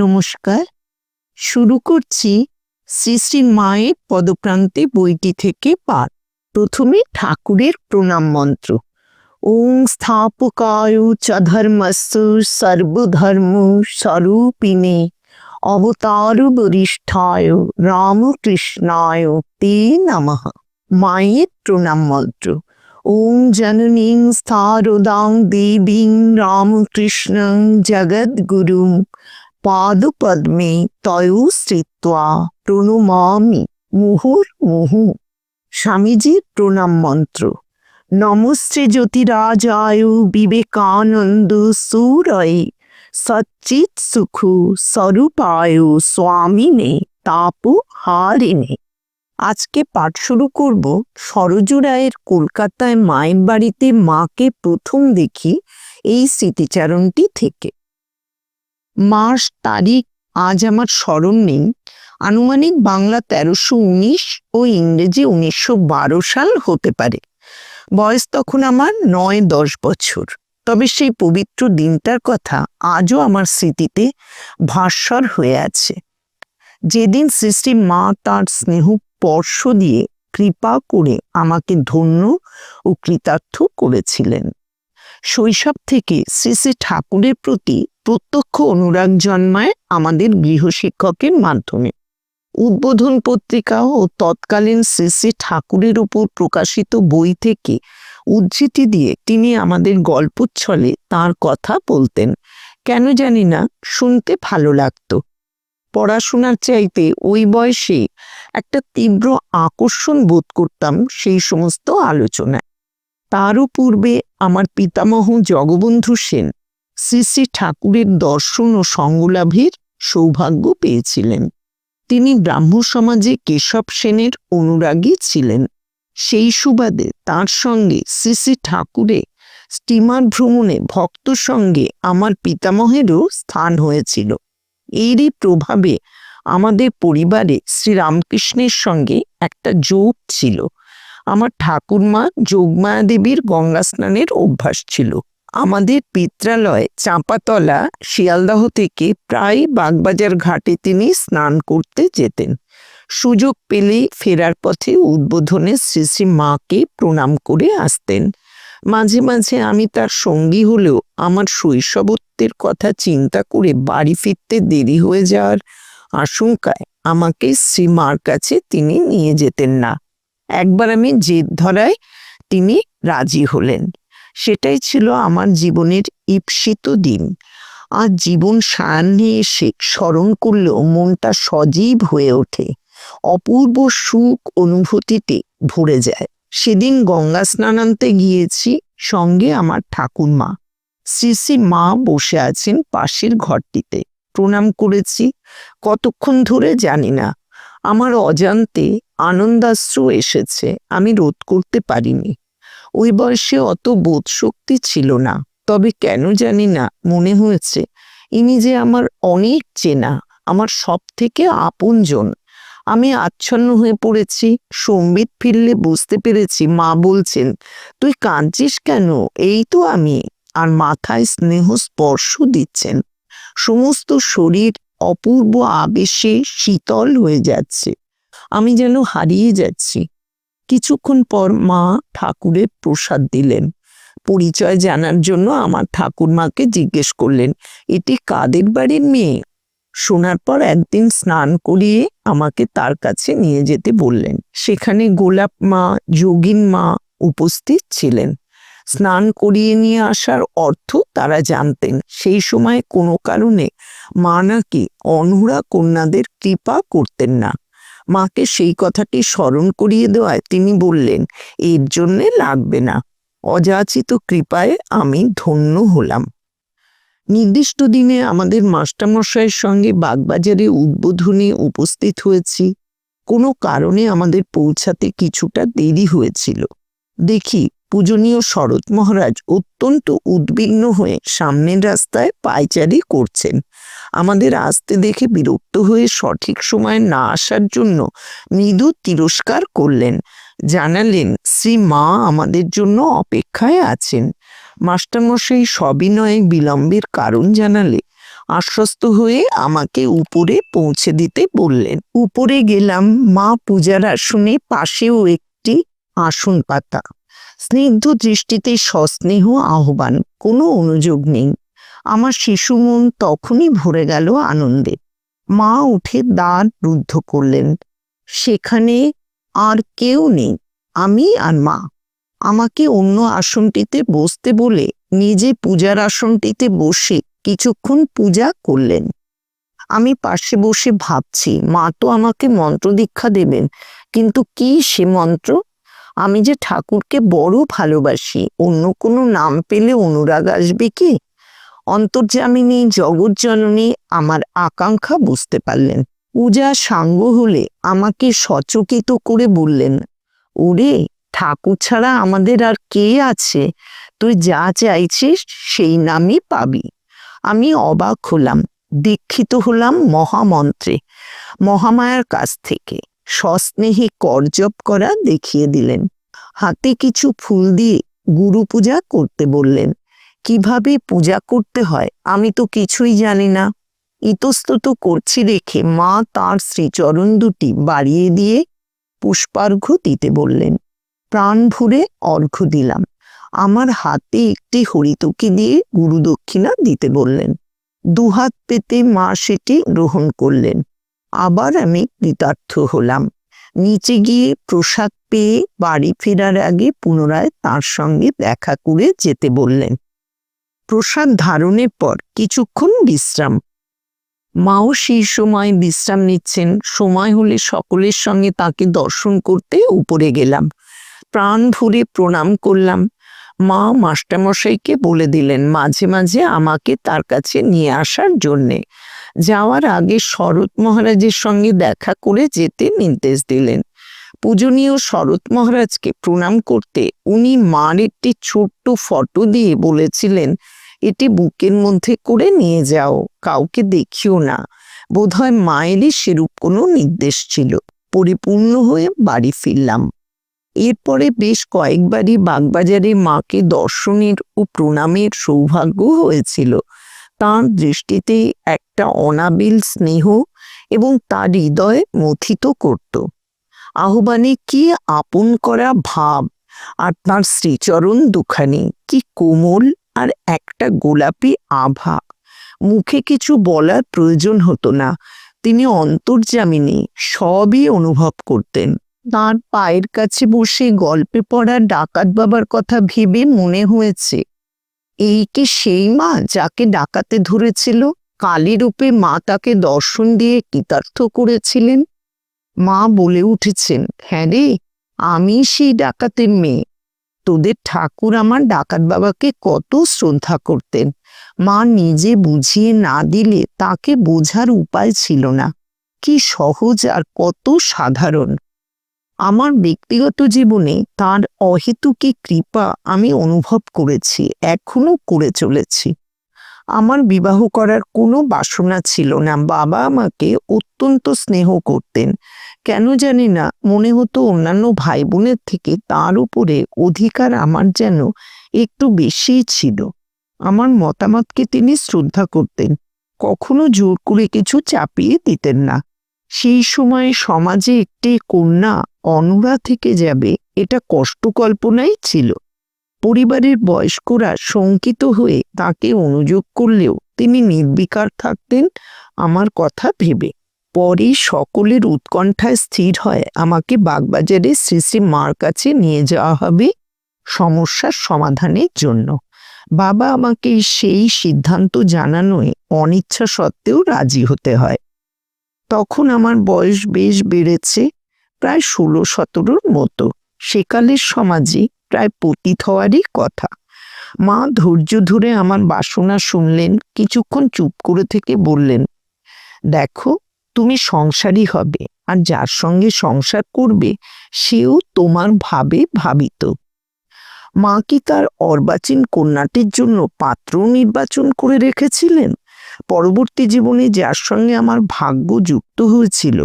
নমস্কার। শুরু করছি শ্রী শ্রী মায়ের পদপ্রান্তে বইটি থেকে পাঠ। প্রথমে ঠাকুরের প্রণাম মন্ত্র। ওং স্থাপকায় চ ধর্মস্য সর্বধর্ম স্বরূপিণে। অবতার বরিষ্ঠায় রামকৃষ্ণায় তে নমঃ। মায়ের প্রণাম মন্ত্র। ওং জননীং স্থারদাং দেবীং রামকৃষ্ণং জগদ্গুরুং পাদপদ্মে তয়ু স্থিত্বা প্রণমামি মুহুর মুহু স্বামীজির প্রণাম মন্ত্র নমস্তে জ্যোতিরাজায় বিবেকানন্দ সুরয়ে সচ্চিত সুখু স্বরূপায় স্বামিনে তাপ হারিনে আজকে পাঠ শুরু করব সরজু রায়ের কলকাতায় মায়ের বাড়িতে মাকে প্রথম দেখি এই স্মৃতিচারণটি থেকে। মাস, তারিখ, আজ আমার স্মরণ নেই। আনুমানিক বাংলা তেরোশো উনিশ ও ইংরেজি উনিশশো বারো সাল হতে পারে। বয়স তখন আমার নয়, দশ বছর। তবে সেই পবিত্র দিনটার কথা আজও আমার স্মৃতিতে ভাস্বর হয়ে আছে। যেদিন সৃষ্টি মা তার স্নেহ স্পর্শ দিয়ে কৃপা করে আমাকে ধন্য ও কৃতার্থ করেছিলেন। শৈশব থেকে শ্রী শ্রী ঠাকুরের প্রতি প্রত্যক্ষ অনুরাগ জন্মায় আমাদের গৃহশিক্ষকের মাধ্যমে। উদ্বোধন পত্রিকা ও তৎকালীন শ্রী শ্রী ঠাকুরের উপর প্রকাশিত বই থেকে উদ্ধৃতি দিয়ে তিনি আমাদের গল্পচ্ছলে তার কথা বলতেন। কেন জানি না, শুনতে ভালো লাগতো। পড়াশোনার চাইতে ওই বয়সে একটা তীব্র আকর্ষণ বোধ করতাম সেই সমস্ত আলোচনায়। তারও পূর্বে আমার পিতামহ জগবন্ধু সেন শ্রী ঠাকুরের দর্শন ও সঙ্গলাভের সৌভাগ্য পেয়েছিলেন। তিনি ব্রাহ্ম সমাজে কেশব সেনের অনুরাগী ছিলেন। সেই সুবাদে তার সঙ্গে শ্রী ঠাকুরে স্টিমার ভ্রমণে ভক্ত সঙ্গে আমার পিতামহেরও স্থান হয়েছিল। এরই প্রভাবে আমাদের পরিবারে শ্রীরামকৃষ্ণের সঙ্গে একটা যোগ ছিল। আমার ঠাকুরমা যোগমায়া দেবীর গঙ্গা স্নানের অভ্যাস ছিল। আমাদের পিত্রালয়, চাঁপাতলা, শিয়ালদাহ থেকে প্রায় বাগবাজার ঘাটে তিনি স্নান করতে যেতেন। সুযোগ পেলে ফেরার পথে উদ্বোধনে শ্রী শ্রী মাকে প্রণাম করে আসতেন। মাঝে মাঝে আমি তার সঙ্গী হলেও আমার শৈশবত্বের কথা চিন্তা করে বাড়ি ফিরতে দেরি হয়ে যাওয়ার আশঙ্কায় আমাকে শ্রীমার কাছে তিনি নিয়ে যেতেন না। একবার আমি জেদ ধরায় তিনি রাজি হলেন। সেটাই ছিল আমার জীবনের ঈপ্সিত দিন। আর জীবন সায়ান্নে এসে স্মরণ করলেও মনটা সজীব হয়ে ওঠে। অপূর্ব সুখ অনুভূতিতে ভরে যায়। সেদিন গঙ্গা স্নানান্তে গিয়েছি সঙ্গে আমার ঠাকুরমা। শ্রী মা বসে আছেন পাশের ঘরটিতে। প্রণাম করেছি। কতক্ষণ ধরে জানি না। আমার অজান্তে আনন্দাশ্রু এসেছে। আমি রোধ করতে পারিনি। ওই বয়সে অত বোধ শক্তি ছিল না। তবে কেন জানি না, মনে হয়েছে, ইনি যে আমার অনেক চেনা, আমার সব থেকে আপনজন। আমি আচ্ছন্ন হয়ে পড়েছি, সম্বিত ফিরলে বুঝতে পেরেছি, মা বলছেন, তুই কাঁদছিস কেন? এই তো আমি। আর মাথায় স্নেহ স্পর্শ দিচ্ছেন। সমস্ত শরীর অপূর্ব আবেশে শীতল হয়ে যাচ্ছে। আমি যেন হারিয়ে যাচ্ছি। কিছুক্ষণ পর মা ঠাকুরের প্রসাদ দিলেন। পরিচয় জানার জন্য আমার ঠাকুরমাকে জিজ্ঞেস করলেন, এটি কাদের বাড়ির মেয়ে? শোনার পর একদিন স্নান করিয়ে আমাকে তার কাছে নিয়ে যেতে বললেন। সেখানে গোলাপ মা, যোগিন মা উপস্থিত ছিলেন। স্নান করিয়ে নিয়ে আসার অর্থ তারা জানতেন। সেই সময় কোনো কারণে মা নাকি অনহুরা কন্যাদের কৃপা করতেন না। মাকে সেই কথাটি স্মরণ করিয়ে দেওয়ায় তিনি বললেন, এর জন্যে লাগবে না। অযাচিত কৃপায় আমি ধন্য হলাম। নির্দিষ্ট দিনে আমাদের মাস্টারমশাইয়ের সঙ্গে বাগবাজারে উদ্বোধনে উপস্থিত হয়েছি। কোনো কারণে আমাদের পৌঁছাতে কিছুটা দেরি হয়েছিল। দেখি, পূজনীয় শরৎ মহারাজ অত্যন্ত উদ্বিগ্ন হয়ে সামনের রাস্তায় পায়চারি করছেন। আমাদের আসতে দেখে বিরক্ত হয়ে সঠিক সময় না আসার জন্য মৃদু তিরস্কার করলেন। জানালেন, শ্রী মা আমাদের জন্য অপেক্ষায় আছেন। মাস্টারমশাই সবিনয়ে বিলম্বের কারণ জানালে আশ্বস্ত হয়ে আমাকে উপরে পৌঁছে দিতে বললেন। উপরে গেলাম, মা পূজার আসনে পাশেও একটি আসন পাতা স্নিগ্ধ দৃষ্টিতে সস্নেহ আহ্বান, কোনো অনুযোগ নেই। আমার শিশু মন তখনই ভরে গেল আনন্দে। মা উঠে দ্বার রুদ্ধ করলেন, সেখানে আর কেউ নেই, আমি আর মা। আমাকে অন্য আসনটিতে বসতে বলে নিজে পূজার আসনটিতে বসে কিছুক্ষণ পূজা করলেন। আমি পাশে বসে ভাবছি, মা তো আমাকে মন্ত্র দীক্ষা দেবেন, কিন্তু কি সে মন্ত্র? আমি যে ঠাকুরকে বড় ভালোবাসি, অন্য কোনো নাম পেলে অনুরাগ আসবে কি? অন্তর্যামিনী জগৎজননী আমার আকাঙ্ক্ষা বুঝতে পারলেন। পূজা সাঙ্গ হলে আমাকে সচকিত করে বললেন, ওরে, ঠাকুর ছাড়া আমাদের আর কে আছে? তুই যা চাইছিস সেই নামই পাবি। আমি অবাক হলাম, দীক্ষিত হলাম মহামন্ত্রে, মহামায়ার কাছ থেকে। সস্নেহে করজপ করা দেখিয়ে দিলেন। হাতে কিছু ফুল দিয়ে গুরু পূজা করতে বললেন কীভাবে পূজা করতে হয়, আমি তো কিছুই জানি না। ইতস্তত করছি দেখে মা তার শ্রীচরণ দুটি বাড়িয়ে দিয়ে পুষ্পার্ঘ্য দিতে বললেন। প্রাণ ভরে অর্ঘ্য দিলাম। আমার হাতে একটি হরিতকি দিয়ে গুরু দক্ষিণা দিতে বললেন। দুহাত পেতে মা সেটি গ্রহণ করলেন। আবার আমি কৃতার্থ হলাম। নিচে গিয়ে প্রসাদ পেয়ে বাড়ি ফেরার আগে পুনরায় তার সঙ্গে দেখা করে যেতে বললেন। প্রসাদ ধারণের পর কিছুক্ষণ বিশ্রাম। মাও সেই সময় বিশ্রাম নিচ্ছেন। সময় হলে সকলের সঙ্গে তাকে দর্শন করতে উপরে গেলাম। প্রাণ ভরে প্রণাম করলাম। মা মাস্টারমশাইকে বলে দিলেন, মাঝে মাঝে আমাকে তার কাছে নিয়ে আসার জন্যে। যাওয়ার আগে শরৎ মহারাজের সঙ্গে দেখা করে যেতে নির্দেশ দিলেন। পূজনীয় শরৎ মহারাজকে প্রণাম করতে উনি মার একটি ছোট্ট ফটো দিয়ে বলেছিলেন এটি বুকের মধ্যে করে নিয়ে যাও, কাউকে দেখিও না। বোধহয় মায়েরই সেরূপ কোনো নির্দেশ ছিল। পরিপূর্ণ হয়ে বাড়ি ফিরলাম। এরপরে বেশ কয়েকবারই বাগবাজারে মাকে দর্শনের ও প্রণামের সৌভাগ্য হয়েছিল। তাঁর দৃষ্টিতে একটা অনাবিল স্নেহ এবং তার হৃদয় মথিত করত। আহ্বানে কি আপন করা ভাব? আর তাঁর শ্রীচরণ দুখানি কি কোমল আর একটা গোলাপি আভা। মুখে কিছু বলার প্রয়োজন হতো না। তিনি অন্তর্জামিনী সবই অনুভব করতেন। তার পায়ের কাছে বসে গল্পে পড়া ডাকাত বাবার কথা ভেবে মনে হয়েছে, এই কি সেই মা যাকে ডাকাতে ধরেছিল? কালী রূপে মা তাকে দর্শন দিয়ে কৃতার্থ করেছিলেন? মা বলে উঠেছেন হ্যাঁ রে আমি সেই ডাকাতের মেয়ে। তোদের ঠাকুর আমার ডাকাত বাবাকে কত শ্রদ্ধা করতেন। মা নিজে বুঝিয়ে না দিলে তাকে বোঝার উপায় ছিল না। কি সহজ আর কত সাধারণ। আমার ব্যক্তিগত জীবনে তার অহেতুকি কৃপা আমি অনুভব করেছি, এখনও করে চলেছি। আমার বিবাহ করার কোনো বাসনা ছিল না। বাবা আমাকে অত্যন্ত স্নেহ করতেন। কেন জানি না, মনে হতো অন্যান্য ভাই বোনের থেকে তার উপরে অধিকার আমার যেন একটু বেশিই ছিল। আমার মতামতকে তিনি শ্রদ্ধা করতেন। কখনো জোর করে কিছু চাপিয়ে দিতেন না। সেই সময়ে সমাজে একটি কন্যা অনুরা থেকে যাবে, এটা কষ্ট কল্পনাই ছিল। পরিবারের বয়স্করা শঙ্কিত হয়ে তাকে অনুযোগ করলেও তিনি নির্বিকার থাকতেন আমার কথা ভেবে। পরে সকলের উৎকণ্ঠায় স্থির হয়, আমাকে বাগবাজারে শ্রী শ্রী মার কাছে নিয়ে যাওয়া হবে সমস্যার সমাধানের জন্য। বাবা আমাকে সেই সিদ্ধান্ত জানানোয় অনিচ্ছা সত্ত্বেও রাজি হতে হয়। তখন আমার বয়স বেশ বেড়েছে, প্রায় ষোলো সতেরোর মতো। সেকালের সমাজে প্রায় পতিত হওয়ারই কথা। মা ধৈর্য ধরে আমার বাসনা শুনলেন, কিছুক্ষণ চুপ করে থেকে বললেন, দেখো, তুমি সংসারই হবে, আর যার সঙ্গে সংসার করবে, সেও তোমার ভাবে ভাবিত। মা কি তার অর্বাচীন কন্যাটির জন্য পাত্র নির্বাচন করে রেখেছিলেন? পরবর্তী জীবনে যার সঙ্গে আমার ভাগ্য যুক্ত হয়েছিল,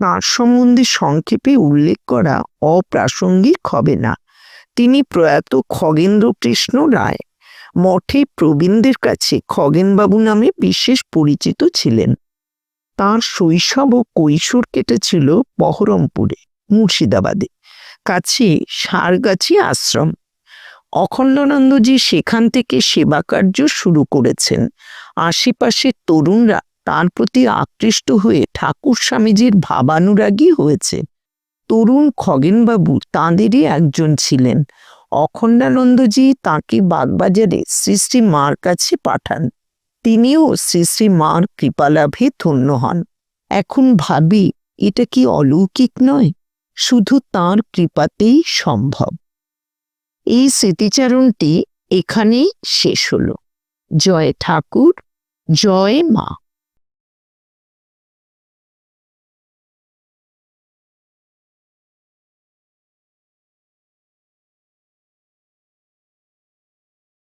তার সম্বন্ধে সংক্ষেপে উল্লেখ করা অপ্রাসঙ্গিক হবে না। তিনি প্রয়াত খগেন্দ্র কৃষ্ণ রায়। মঠে প্রবীণদের কাছে খগেনবাবু নামে বিশেষ পরিচিত ছিলেন। তার শৈশব ও কৈশোর কেটেছিল বহরমপুরে, মুর্শিদাবাদে। কাছে সারগাছি আশ্রম। অখণ্ডানন্দজি সেখান থেকে সেবা কার্য শুরু করেছেন। আশেপাশের তরুণরা তার প্রতি আকৃষ্ট হয়ে ঠাকুর স্বামীজির ভাবানুরাগী হয়েছে। তরুণ খগেনবাবু তাঁদেরই একজন ছিলেন। অখণ্ডানন্দজি তাঁকে বাগবাজারে শ্রী শ্রী মার কাছে পাঠান। তিনিও শ্রী শ্রী মার কৃপালাভে ধন্য হন। এখন ভাবি, এটা কি অলৌকিক নয়? শুধু তার কৃপাতেই সম্ভব। এই স্মৃতিচারণটি এখানেই শেষ হল। জয় ঠাকুর, জয় মা।